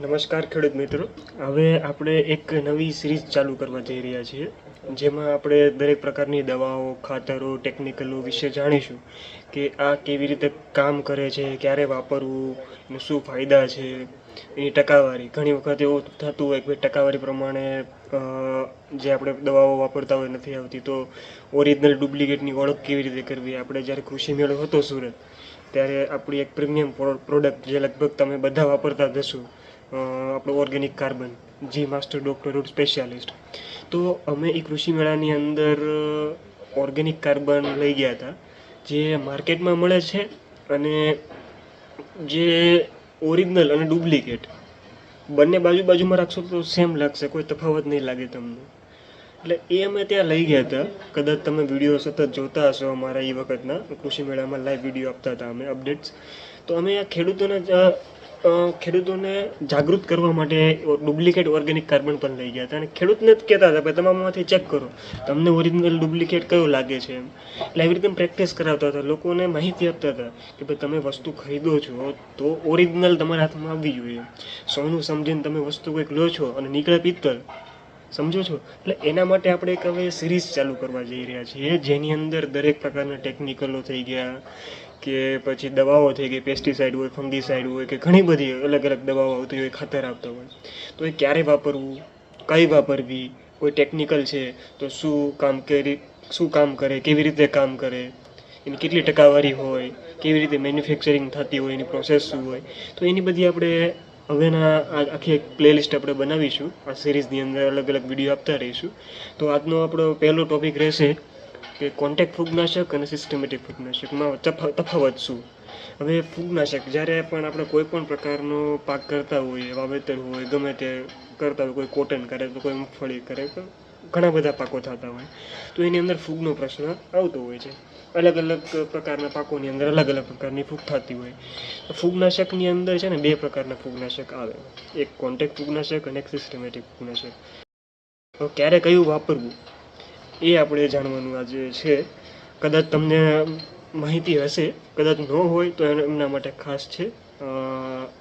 નમસ્કાર ખેડૂત મિત્રો. હવે આપણે એક નવી સિરીઝ ચાલુ કરવા જઈ રહ્યા છીએ જેમાં આપણે દરેક પ્રકારની દવાઓ ખાતરો ટેકનિકલો વિશે જાણીશું કે આ કેવી રીતે કામ કરે છે ક્યારે વાપરવું શું ફાયદા છે એની ટકાવારી. ઘણી વખત એવું થતું હોય કે ટકાવારી પ્રમાણે જે આપણે દવાઓ વાપરતા હોય નથી આવતી તો ઓરિજિનલ ડુપ્લિકેટની ઓળખ કેવી રીતે કરવી? આપણે જ્યારે કૃષિ મેળો હતો સુરત ત્યારે આપણી એક પ્રીમિયમ પ્રોડક્ટ જે લગભગ તમે બધા વાપરતા જ હશો અ, આપણું ઓર્ગેનિક કાર્બન, જી માસ્ટર ડૉક્ટર રૂટ સ્પેશિયાલિસ્ટ. તો અમે એ કૃષિ મેળાની અંદર ઓર્ગેનિક કાર્બન લઈ ગયા હતા, જે માર્કેટમાં મળે છે અને જે ઓરિજિનલ અને ડુપ્લિકેટ. બંને બાજુ બાજુમાં રાખશો તો સેમ લાગશે, કોઈ તફાવત નહીં લાગે તમને. એટલે એ અમે ત્યાં લઈ ગયા હતા. કદાચ તમે વીડિયો સતત જોતા હશો અમારા એ વખતના કૃષિ મેળામાં લાઈવ વીડિયો આપતા હતા અમે અપડેટ્સ તો અમે આ ખેડૂતોને ખેડૂતોને જાગૃત કરવા માટે ડુપ્લિકેટ ઓર્ગેનિક કાર્બન પણ લઈ ગયા હતા. અને ખેડૂતને જ કહેતા હતા કે તમારામાંથી ચેક કરો. તમને ઓરિજિનલ ડુપ્લિકેટ કયો લાગે છે? એમ. એટલે એવી રીતે પ્રેક્ટિસ કરાવતા હતા. લોકોને માહિતી આપતા હતા કે, ભાઈ, તમે વસ્તુ ખરીદો છો, તો ઓરિજિનલ તમારા હાથમાં આવવી જોઈએ. સોનું સમજીને તમે વસ્તુ કંઈક લો છો અને નીકળે પિત્તળ સમજો છો? એટલે એના માટે આપણે એક હવે સિરીઝ ચાલુ કરવા જઈ રહ્યા છીએ, જેની અંદર દરેક પ્રકારના ટેકનિકલો થઈ ગયા, કે પછી દવાઓ થઈ ગઈ પેસ્ટિસાઇડ હોય ફંગીસાઇડ હોય, કે ઘણી બધી અલગ અલગ દવાઓ આવતી હોય, ખાતર આવતા હોય. તો એ ક્યારે વાપરવું? કઈ વાપરવી? કોઈ ટેકનિકલ છે તો શું કામ કરી, શું કામ કરે, કેવી રીતે કામ કરે? એની કેટલી ટકાવારી હોય? કેવી રીતે મેન્યુફેક્ચરિંગ થતી હોય, એની પ્રોસેસ શું હોય? તો એની બધી આપણે હવેના આખી એક પ્લેલિસ્ટ આપણે બનાવીશું. આ સિરીઝની અંદર અલગ અલગ વીડિયો આપતા રહીશું. તો આજનો આપણો પહેલો ટોપિક રહેશે કે કોન્ટેક્ટ ફૂગનાશક અને સિસ્ટમેટિક ફૂગનાશકમાં તફાવત શું? હવે ફૂગનાશક જ્યારે પણ આપણે કોઈ પણ પ્રકારનો પાક કરતા હોઈએ, વાવેતર હોય, ગમે તે કરતા હોય, કોઈ કોટન કરે, તો કોઈ મગફળી કરે, તો ઘણા બધા પાકો થતા હોય. તો એની અંદર ફૂગનો પ્રશ્ન આવતો હોય છે. અલગ અલગ પ્રકારના પાકોની અંદર અલગ અલગ પ્રકારની ફૂગ થતી હોય. ફૂગનાશકની અંદર છે ને બે પ્રકારના ફૂગનાશક આવે. એક કોન્ટેક્ટ ફૂગનાશક અને એક સિસ્ટમેટિક ફૂગનાશક. તો ક્યારે કયું વાપરવું? એ આપણે જાણવાનું આજે છે. કદાચ તમને માહિતી હશે. કદાચ ન હોય તો એમના માટે ખાસ છે.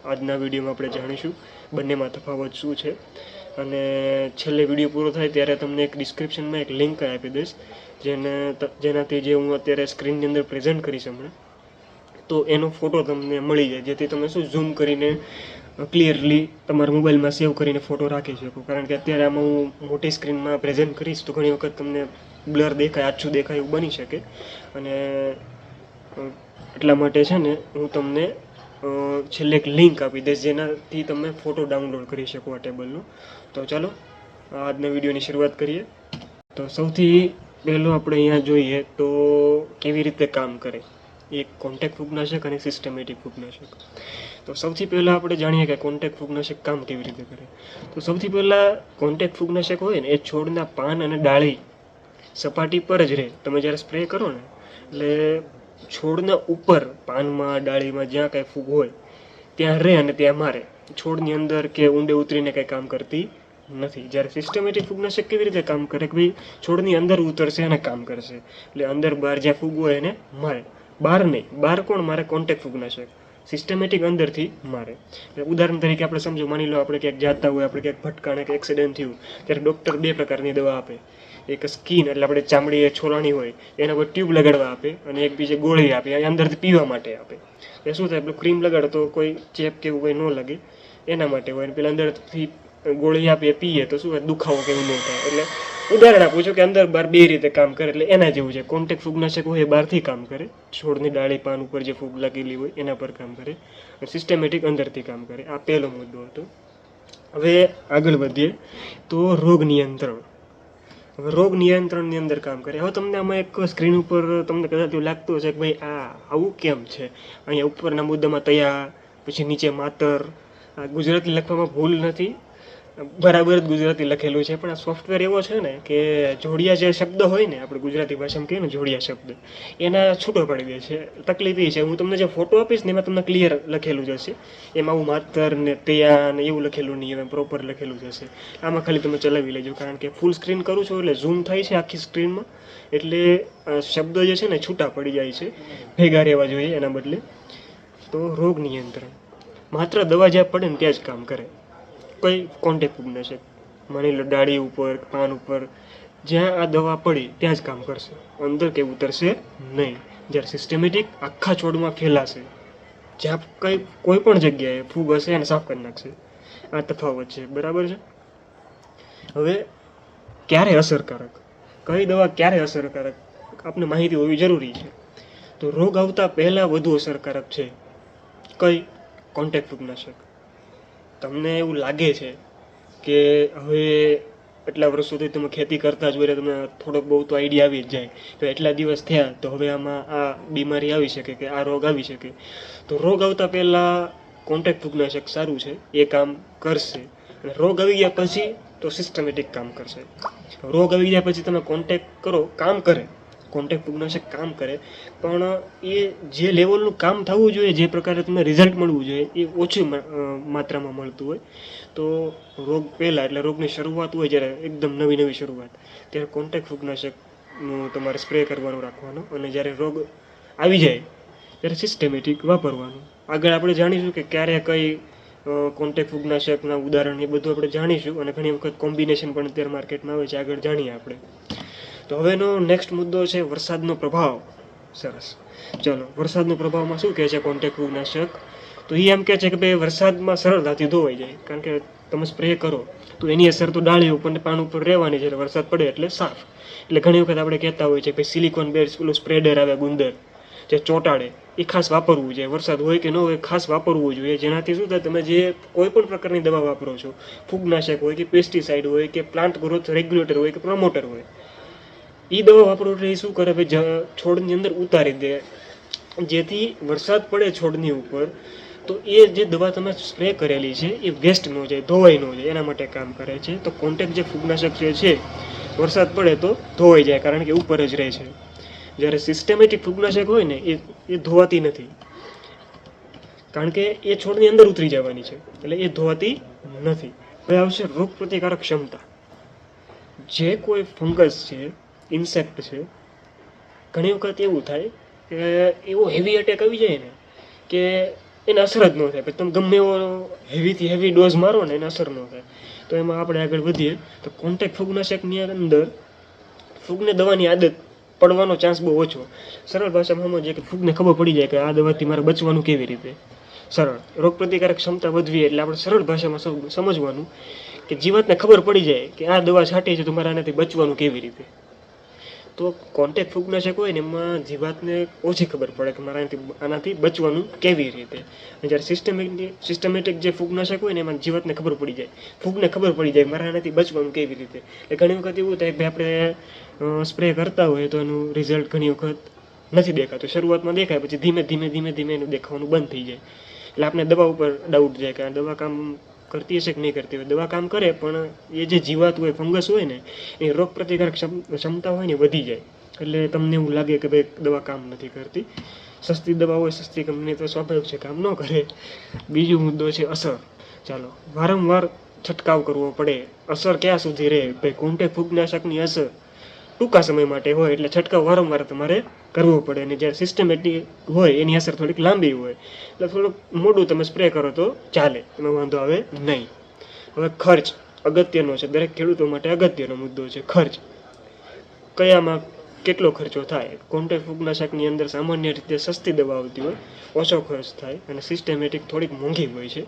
આજના વિડીયોમાં આપણે જાણીશું બંનેમાં તફાવત શું છે. અને છેલ્લે વીડિયો પૂરો થાય ત્યારે તમને એક ડિસ્ક્રિપ્શનમાં એક લિંક આપી દઈશ. જેને જેનાથી જે હું અત્યારે સ્ક્રીનની અંદર પ્રેઝન્ટ કરીશ હમણાં, તો એનો ફોટો તમને મળી જાય. જેથી તમે શું ઝૂમ કરીને ક્લિયરલી તમારા મોબાઈલમાં સેવ કરીને ફોટો રાખી શકો. કારણ કે અત્યારે આમાં હું મોટી સ્ક્રીનમાં પ્રેઝન્ટ કરીશ, તો ઘણી વખત તમને બ્લર દેખાય, આછું દેખાય એવું બની શકે. અને એટલા માટે છે ને, હું તમને છેલ્લે એક લિંક આપી દઈશ, જેનાથી તમે ફોટો ડાઉનલોડ કરી શકો આ ટેબલનો તો ચાલો આજના વિડીયોની શરૂઆત કરીએ. તો સૌથી પહેલું આપણે અહીંયા જોઈએ તો કેવી રીતે કામ કરે. એક કોન્ટેક ફૂગનાશક અને સિસ્ટમેટિક ફૂગનાશક. તો સૌથી પહેલાં આપણે જાણીએ કે કોન્ટેક ફૂગનાશક કામ કેવી રીતે કરે. તો સૌથી પહેલાં કોન્ટેક ફૂગનાશક હોય ને એ છોડના પાન અને ડાળી સપાટી પર જ રહે. તમે જ્યારે સ્પ્રે કરો ને, એટલે છોડના ઉપર પાનમાં, ડાળીમાં જ્યાં કાંઈ ફૂગ હોય, ત્યાં રહે અને ત્યાં મારે. છોડની અંદર કે ઊંડે ઉતરીને કંઈ કામ કરતી નથી. જ્યારે સિસ્ટમેટિક ફૂગનાશક કેવી રીતે કામ કરે કે ભાઈ છોડની અંદર ઉતરશે અને કામ કરશે. એટલે અંદર બહાર જ્યાં ફૂગ હોય એને મારે. બહાર નહીં. બહાર કોણ મારે? કોન્ટેક્ટ ફૂગનાશક. સિસ્ટમેટિક અંદરથી મારે. એટલે ઉદાહરણ તરીકે આપણે સમજો, માની લો આપણે ક્યાંક જાતા હોય, આપણે ક્યાંક ભટકાણે કે એક્સિડન્ટ થયું, ત્યારે ડૉક્ટર બે પ્રકારની દવા આપે. એક સ્કીન એટલે આપણે ચામડી છોલાણી હોય, એના પર ટ્યુબ લગાડવા આપે અને એક બીજે ગોળી આપે અંદરથી પીવા માટે આપે. એ શું થાય? પેલું ક્રીમ લગાડો તો કોઈ ચેપ કે એવું કંઈ ન લાગે. એના માટે હોય. અને પેલા અંદરથી ગોળી આપીએ પીએ તો શું દુખાવો કેવું નહીં થાય. એટલે ઉદાહરણ આપું છું કે અંદર બહાર બે રીતે કામ કરે, એટલે એના જેવું છે. કોન્ટેક ફૂગનાશક હોય એ બહારથી કામ કરે. છોડની ડાળી, પાન ઉપર જે ફૂગ લાગેલી હોય એના પર કામ કરે. સિસ્ટમેટિક અંદરથી કામ કરે. આ પહેલો મુદ્દો હતો. હવે આગળ વધીએ. તો રોગ નિયંત્રણ. હવે રોગ નિયંત્રણની અંદર કામ કરે. હવે તમને આમાં એક સ્ક્રીન ઉપર તમને કદાચ એવું લાગતું હશે કે ભાઈ, આ આવું કેમ છે? અહીંયા ઉપરના મુદ્દામાં તૈયા પછી નીચે માતર. આ ગુજરાતી લખવામાં ભૂલ નથી. બરાબર જ ગુજરાતી લખેલું છે, પણ આ સોફ્ટવેર એવો છે ને કે જોડિયા જે શબ્દ હોય ને, આપણે ગુજરાતી ભાષામાં કહીએ ને, જોડિયા શબ્દ, એના છૂટો પડી દે છે. તકલીફ એ છે, હું તમને જે ફોટો આપીશ ને, એમાં તમને ક્લિયર લખેલું જશે. એમાં આવું માતર ને તૈયા ને એવું લખેલું નહીં, એમ પ્રોપર લખેલું જશે. આમાં ખાલી તમે ચલાવી લેજો, કારણ કે ફૂલ સ્ક્રીન કરું છું એટલે ઝૂમ થાય છે આખી સ્ક્રીનમાં એટલે શબ્દ જે છે ને, છૂટા પડી જાય છે, ભેગા રહેવા જોઈએ એના બદલે. તો રોગ નિયંત્રણ. માત્ર દવા જ્યાં પડે ને ત્યાં જ કામ કરે. કઈ કોન્ટેક્ટ ફૂગનાશક માની લો ડાળી ઉપર, પાન ઉપર, જ્યાં આ દવા પડી ત્યાં જ કામ કરશે. અંદર કે ઉતરશે? નહીં. જ્યારે સિસ્ટમેટિક આખા છોડમાં ફેલાશે. જ્યાં કંઈ, કોઈ પણ જગ્યાએ ફૂગ હશે એને સાફ કરી નાખશે. આ તફાવત છે. બરાબર છે? હવે, ક્યારે અસરકારક? કઈ દવા ક્યારે અસરકારક? આપને માહિતી હોવી જરૂરી છે. તો રોગ આવતા પહેલાં વધુ અસરકારક છે. કઈ કોન્ટેક્ટ ફૂગનાશક તમને એવું લાગે છે કે હવે એટલા સુધી તમે ખેતી કરતા જ હોય તમને થોડોક બહુ તો આઈડિયા આવી જ જાય. તો એટલા દિવસ થયા, તો હવે આમાં આ બીમારી આવી શકે કે આ રોગ આવી શકે. તો રોગ આવતા પહેલાં કોન્ટેક્ટ ફૂગનાશક સારું છે, એ કામ કરશે. અને રોગ આવી ગયા પછી તો સિસ્ટમેટિક કામ કરશે. રોગ આવી ગયા પછી તમે કોન્ટેક્ટ કરો, કામ કરે. કોન્ટેક્ટ ફૂગનાશક કામ કરે, પણ એ જે લેવલનું કામ થવું જોઈએ, જે પ્રકારે તમને રિઝલ્ટ મળવું જોઈએ, એ ઓછી માત્રામાં મળતું હોય. તો રોગ પહેલાં, એટલે રોગની શરૂઆત હોય જ્યારે એકદમ નવી નવી શરૂઆત, ત્યારે કોન્ટેક્ટ ફૂગનાશકનું તમારે સ્પ્રે કરવાનું રાખવાનું અને જ્યારે રોગ આવી જાય, ત્યારે સિસ્ટેમેટિક વાપરવાનું. આગળ આપણે જાણીશું કે ક્યારે કઈ કોન્ટેક્ટ ફૂગનાશકના ઉદાહરણ એ બધું આપણે જાણીશું અને ઘણી વખત કોમ્બિનેશન પણ અત્યારે માર્કેટમાં આવે છે, આગળ જાણીએ આપણે. તો હવેનો નેક્સ્ટ મુદ્દો છે વરસાદનો પ્રભાવ. સરસ. ચલો, વરસાદનો પ્રભાવમાં શું કહે છે કોન્ટેક્ટ ફૂગનાશક તો એ એમ કહે છે કે ભાઈ વરસાદમાં સરળતાથી ધોવાઈ જાય. કારણ કે તમે સ્પ્રે કરો, તો એની અસર તો ડાળી ઉપર ને પાન ઉપર રહેવાની છે વરસાદ પડે એટલે સાફ. એટલે ઘણી વખત આપણે કહેતા હોય છે કે સિલિકોન બેડ પેલું સ્પ્રેડર આવે ગુંદર, જે ચોંટાડે, એ ખાસ વાપરવું જોઈએ. વરસાદ હોય કે ન હોય ખાસ વાપરવું જોઈએ. જેનાથી શું થાય, તમે જે કોઈ પણ પ્રકારની દવા વાપરો છો, ફૂગનાશક હોય કે પેસ્ટિસાઇડ હોય કે પ્લાન્ટ ગ્રોથ રેગ્યુલેટર હોય કે પ્રમોટર હોય એ દવા વાપરો એટલે એ શું કરે? ભાઈ છોડની અંદર ઉતારી દે. જેથી વરસાદ પડે છોડની ઉપર, તો એ જે દવા તમે સ્પ્રે કરેલી છે, એ વેસ્ટ ન જાય, ધોવાઈ ન જાય, એના માટે કામ કરે છે. તો કોન્ટેક્ટ જે ફૂગનાશક જે છે, વરસાદ પડે તો ધોવાઈ જાય, કારણ કે ઉપર જ રહે છે. જ્યારે સિસ્ટમેટિક ફૂગનાશક હોય ને, એ એ ધોવાતી નથી. કારણ કે એ છોડની અંદર ઉતરી જવાની છે, એટલે એ ધોવાતી નથી. હવે આવશે રોગ પ્રતિકારક ક્ષમતા. જે કોઈ ફંગસ છે ઇન્સેક્ટ છે. ઘણી વખત એવું થાય કે એવો હેવી અટેક આવી જાય ને કે એને અસર જ ન થાય. પછી તમે ગમે એવો હેવીથી હેવી ડોઝ મારો ને એને અસર ન થાય. તો એમાં આપણે આગળ વધીએ. તો કોન્ટેક ફૂગનાશકની અંદર ફૂગને દવાની આદત પડવાનો ચાન્સ બહુ ઓછો. સરળ ભાષામાં સમજીએ કે ફૂગને ખબર પડી જાય કે આ દવાથી મારે બચવાનું કેવી રીતે? સરળ. રોગપ્રતિકારક ક્ષમતા વધવી એટલે આપણે સરળ ભાષામાં સમ- સમજવાનું કે જીવાતને ખબર પડી જાય કે આ દવા છાંટી છે તો મારે આનાથી બચવાનું કેવી રીતે? તો કોન્ટેક્ટ ફૂગનાશક હોય ને એમાં જીવાતને ઓછી ખબર પડે કે મારા આનાથી બચવાનું કેવી રીતે. જ્યારે સિસ્ટમેટિક સિસ્ટમેટિક જે ફૂગનાશક હોય ને એમાં જીવાતને ખબર પડી જાય. ફૂગને ખબર પડી જાય મારા આનાથી બચવાનું કેવી રીતે. એટલે ઘણી વખત એવું થાય કે આપણે સ્પ્રે કરતા હોય તો એનું રિઝલ્ટ ઘણી વખત નથી દેખાતું. શરૂઆતમાં દેખાય, પછી ધીમે ધીમે ધીમે ધીમે એનું દેખાવાનું બંધ થઈ જાય. એટલે આપણે દવા ઉપર ડાઉટ જાય કે દવા કામ કરતી હશે કે નહીં કરતી હોય? દવા કામ કરે, પણ એ જે જીવાત હોય, ફંગસ હોય ને, એ રોગ પ્રતિકારક ક્ષમ- ક્ષમતા હોય ને વધી જાય. એટલે તમને એવું લાગે કે ભાઈ દવા કામ નથી કરતી. સસ્તી દવા હોય, સસ્તી કંપની તો સ્વાભાવિક છે કામ ન કરે. બીજો મુદ્દો છે અસર. ચાલો, વારંવાર છંટકાવ કરવો પડે. અસર ક્યાં સુધી રહે? ભાઈ કોન્ટેક્ટ ફૂગનાશકની અસર ટૂંકા સમય માટે હોય, એટલે છંટકાવ વારંવાર તમારે કરવો પડે અને જ્યારે સિસ્ટમેટિક હોય, એની અસર થોડીક લાંબી હોય, એટલે થોડુંક મોડું તમે સ્પ્રે કરો તો ચાલે, એમાં વાંધો આવે નહીં. હવે ખર્ચ અગત્યનો છે. દરેક ખેડૂતો માટે અગત્યનો મુદ્દો છે ખર્ચ. કયામાં કેટલો ખર્ચો થાય? કોન્ટેક ફૂગના શાકની અંદર સામાન્ય રીતે સસ્તી દવા આવતી હોય, ઓછો ખર્ચ થાય અને સિસ્ટમેટિક થોડીક મોંઘી હોય છે,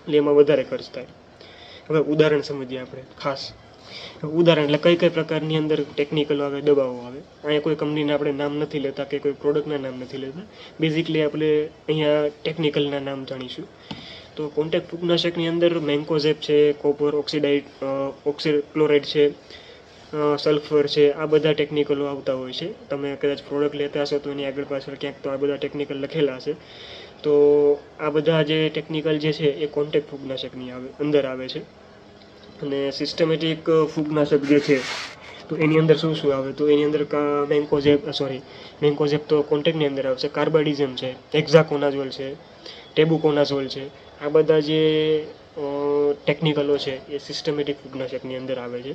એટલે એમાં વધારે ખર્ચ થાય. હવે ઉદાહરણ સમજીએ આપણે, ખાસ. ઉદાહરણ એટલે કઈ કઈ પ્રકારની અંદર ટેકનિકલ આવે દવાઓ આવે. અહીંયા કોઈ કંપનીના આપણે નામ નથી લેતા કે કોઈ પ્રોડક્ટના નામ નથી લેતા. બેઝિકલી આપણે અહીંયા ટેકનિકલના નામ જાણીશું. તો કોન્ટેક્ટ ફૂગનાશકની અંદર મેન્કોઝેપ છે કોપર ઓક્સિડાઇડ ઓક્સીક્લોરાઇડ છે સલ્ફર છે, આ બધા ટેકનિકલો આવતા હોય છે. તમે કદાચ પ્રોડક્ટ લેતા હશો તો એની આગળ પાછળ ક્યાંક તો આ બધા ટેકનિકલ લખેલા હશે. તો આ બધા જે ટેકનિકલ જે છે એ કોન્ટેક્ટ ફૂગનાશકની આવે, અંદર આવે છે. અને સિસ્ટમેટિક ફૂગનાશક જે છે, તો એની અંદર શું શું આવે? તો એની અંદર મેન્કોઝેપ સોરી મેન્કોઝેપ તો કોન્ટેક્ટની અંદર આવશે. કાર્બાડિઝમ છે એક્ઝાકોનાઝોલ છે ટેબુકોનાઝોલ છે. આ બધા જે ટેકનિકલો છે, એ સિસ્ટમેટિક ફૂગનાશકની અંદર આવે છે.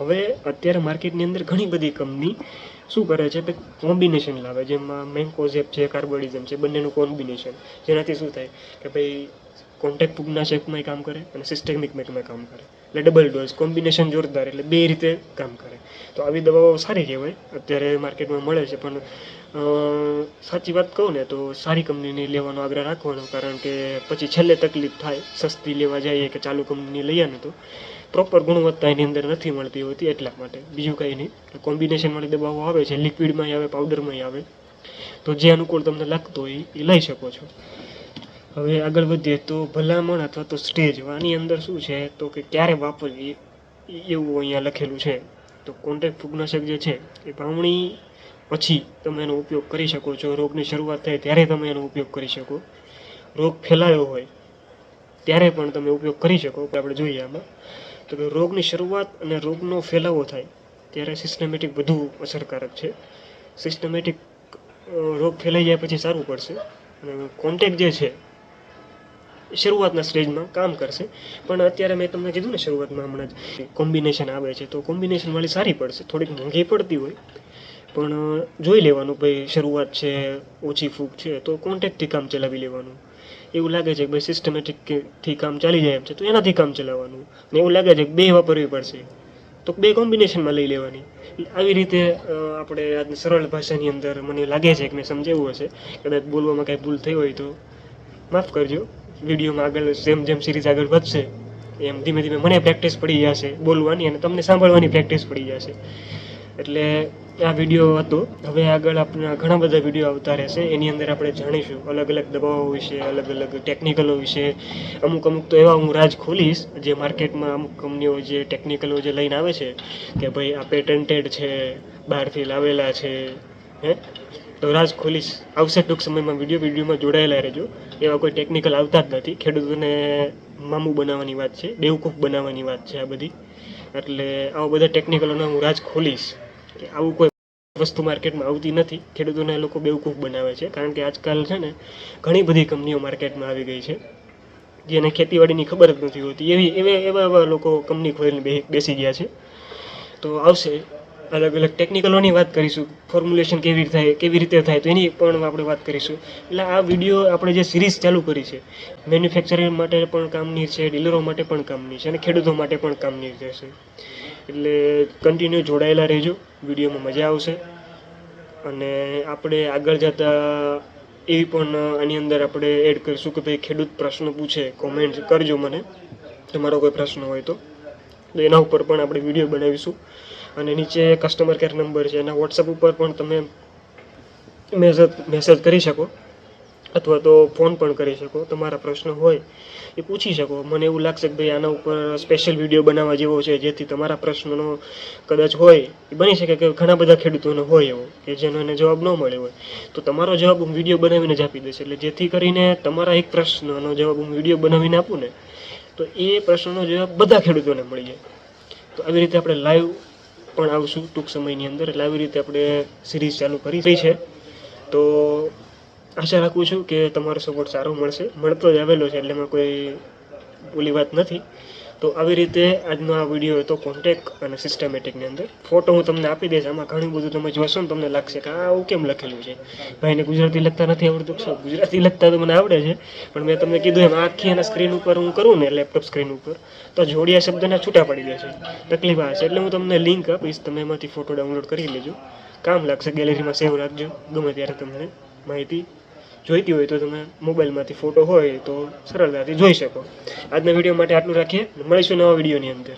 હવે અત્યારે માર્કેટની અંદર ઘણી બધી કંપની શું કરે છે કે કોમ્બિનેશન લાવે, જેમાં મેન્કોઝેપ છે, કાર્બોડિઝમ છે, બંનેનું કોમ્બિનેશન જેનાથી શું થાય કે ભાઈ કોન્ટેક્ટ ફૂગનાશકમાંય કામ કરે અને સિસ્ટેમિકમાં કામ કરે. એટલે ડબલ ડોઝ કોમ્બિનેશન જોરદાર, એટલે બે રીતે કામ કરે. તો આવી દવાઓ સારી કહેવાય. અત્યારે માર્કેટમાં મળે છે, પણ સાચી વાત કહું ને તો સારી કંપનીની લેવાનો આગ્રહ રાખવાનો, કારણ કે પછી છેલ્લે તકલીફ થાય, સસ્તી લેવા જઈએ કે ચાલુ કંપનીની લઈએ ને તો પ્રોપર ગુણવત્તા એની અંદર નથી મળતી હોતી એટલા માટે. બીજું કંઈ નહીં. કોમ્બિનેશનવાળી દવાઓ આવે છે લિક્વિડમાંય આવે પાવડરમાંય આવે. તો જે અનુકૂળ તમને લાગતો હોય એ લઈ શકો છો. હવે આગળ વધીએ તો ભલામણ અથવા તો સ્ટેજ આની અંદર શું છે? તો કે ક્યારે વાપરવી? એવું અહીંયા લખેલું છે. તો કોન્ટેક્ટ ફૂગનાશક જે છે, એ ભાવણી પછી તમે એનો ઉપયોગ કરી શકો છો. રોગની શરૂઆત થાય ત્યારે તમે એનો ઉપયોગ કરી શકો. રોગ ફેલાયો હોય ત્યારે પણ તમે ઉપયોગ કરી શકો. આપણે જોઈએ આમાં. તો કે રોગની શરૂઆત અને રોગનો ફેલાવો થાય ત્યારે સિસ્ટમેટિક વધુ અસરકારક છે. સિસ્ટમેટિક રોગ ફેલાઈ જાય પછી સારું પડશે. અને કોન્ટેક જે છે શરૂઆતના સ્ટેજમાં કામ કરશે. પણ અત્યારે મેં તમને કીધું ને શરૂઆતમાં હમણાં જ કોમ્બિનેશન આવે છે, તો કોમ્બિનેશનવાળી સારી પડશે. થોડીક મોંઘી પડતી હોય. પણ જોઈ લેવાનું ભાઈ શરૂઆત છે, ઓછી ફૂગ છે, તો કોન્ટેક્ટથી કામ ચલાવી લેવાનું. એવું લાગે છે કે ભાઈ સિસ્ટમેટિકથી કામ ચાલી જાય એમ છે, તો એનાથી કામ ચલાવવાનું. ને એવું લાગે છે કે બે વાપરવી પડશે. તો બે કોમ્બિનેશનમાં લઈ લેવાની. આવી રીતે આપણે આજની સરળ ભાષાની અંદર મને લાગે છે કે મેં સમજાવ્યું હશે. કદાચ બોલવામાં કાંઈ ભૂલ થઈ હોય તો માફ કરજો. વિડીયોમાં આગળ જેમ જેમ સિરીઝ આગળ વધશે, એમ ધીમે ધીમે મને પ્રેક્ટિસ પડી જશે બોલવાની અને તમને સાંભળવાની પ્રેક્ટિસ પડી જશે એટલે આ વીડિયો હતો. હવે આગળ આપણા ઘણા બધા વીડિયો આવતા રહેશે. એની અંદર આપણે જાણીશું અલગ અલગ દવાઓ વિશે, અલગ અલગ ટેકનિકલો વિશે. અમુક અમુક તો એવા હું રાજ ખોલીશ, જે માર્કેટમાં અમુક કંપનીઓ જે ટેકનિકલો જે લઈને આવે છે, કે ભાઈ આ પેટન્ટેડ છે, બહારથી લાવેલા છે, હે? તો રાજ ખોલીશ. આવશે ટૂંક સમયમાં વીડિયો, વિડીયોમાં જોડાયેલા રહેજો. એવા કોઈ ટેકનિકલ આવતા જ નથી. ખેડૂતોને મામું બનાવવાની વાત છે, બેવકૂફ બનાવવાની વાત છે આ બધી. એટલે આવા બધા ટેકનિકલોને હું રાજ ખોલીશ કે આવું કોઈ વસ્તુ માર્કેટમાં આવતી નથી. ખેડૂતોને લોકો બેવકૂફ બનાવે છે. કારણ કે આજકાલ છે ને ઘણી બધી કંપનીઓ માર્કેટમાં આવી ગઈ છે, જેને ખેતીવાડીની ખબર જ નથી હોતી. એવી, એવા એવા એવા લોકો કંપની ખોલીને બેસી ગયા છે. તો આવશે અલગ અલગ ટેકનિકલોની વાત કરીશું. ફોર્મ્યુલેશન કેવી રીતે થાય, કેવી રીતે થાય, તો એની પણ આપણે વાત કરીશું. એટલે આ વીડિયો આપણે જે સિરીઝ ચાલુ કરી છે મેન્યુફેક્ચરિંગ માટે પણ કામની છે ડીલરો માટે પણ કામની છે અને ખેડૂતો માટે પણ કામની રહેશે એટલે કન્ટિન્યુ જોડાયેલા રહેજો. વિડીયોમાં મજા આવશે. અને આપણે આગળ જતા એવી પણ આની અંદર આપણે એડ કરીશું કે ભાઈ ખેડૂત પ્રશ્ન પૂછે કોમેન્ટ કરજો મને. તમારો કોઈ પ્રશ્ન હોય તો. એના ઉપર પણ આપણે વીડિયો બનાવીશું. અને નીચે કસ્ટમર કેર નંબર છે એના વોટ્સઅપ ઉપર પણ તમે મેસેજ મેસેજ કરી શકો. અથવા તો ફોન પણ કરી શકો. તમારા પ્રશ્ન હોય એ પૂછી શકો. મને એવું લાગશે કે ભાઈ આના ઉપર સ્પેશિયલ વીડિયો બનાવવા જેવો છે, જેથી તમારા પ્રશ્નનો કદાચ હોય, એ બની શકે કે ઘણા બધા ખેડૂતોને હોય એવો, કે જેનો એને જવાબ ન મળે હોય. તો તમારો જવાબ હું વીડિયો બનાવીને જ આપી દઈશ. એટલે જેથી કરીને તમારા એક પ્રશ્નનો જવાબ હું વીડિયો બનાવીને આપું ને, તો એ પ્રશ્નનો જવાબ બધા ખેડૂતોને મળી જાય. તો આવી રીતે આપણે લાઈવ પણ આવશું ટૂંક સમયની અંદર એટલે આવી રીતે આપણે સિરીઝ ચાલુ કરી છે. તો આશા રાખું છું કે તમારો સપોર્ટ સારો મળશે. મળતો જ આવેલો છે એટલે એમાં કોઈ ઓલી વાત નથી. તો આવી રીતે આજનો આ વીડિયો હતો કોન્ટેક અને સિસ્ટમેટિકની અંદર. ફોટો હું તમને આપી દઈશ, આમાં ઘણું બધું તમે જોશો ને તમને લાગશે કે આ આવું કેમ લખેલું છે? ભાઈને ગુજરાતી લખતા નથી આવડતું. શું, ગુજરાતી લખતા તો મને આવડે છે, પણ મેં તમને કીધું એમ આખી એના સ્ક્રીન ઉપર હું કરું ને લેપટોપ સ્ક્રીન ઉપર, તો જોડિયા શબ્દના છૂટા પડી જશે તકલીફ આ છે. એટલે હું તમને લિંક આપીશ, તમે એમાંથી ફોટો ડાઉનલોડ કરી લેજો. કામ લાગશે ગેલેરીમાં સેવ રાખજો. ગમે ત્યારે તમને માહિતી જોઈતી હોય તો તમે મોબાઈલમાંથી ફોટો હોય તો સરળતાથી જોઈ શકો. આજના વીડિયો માટે આટલું રાખીએ. મળીશું નવા વિડીયોની અંદર.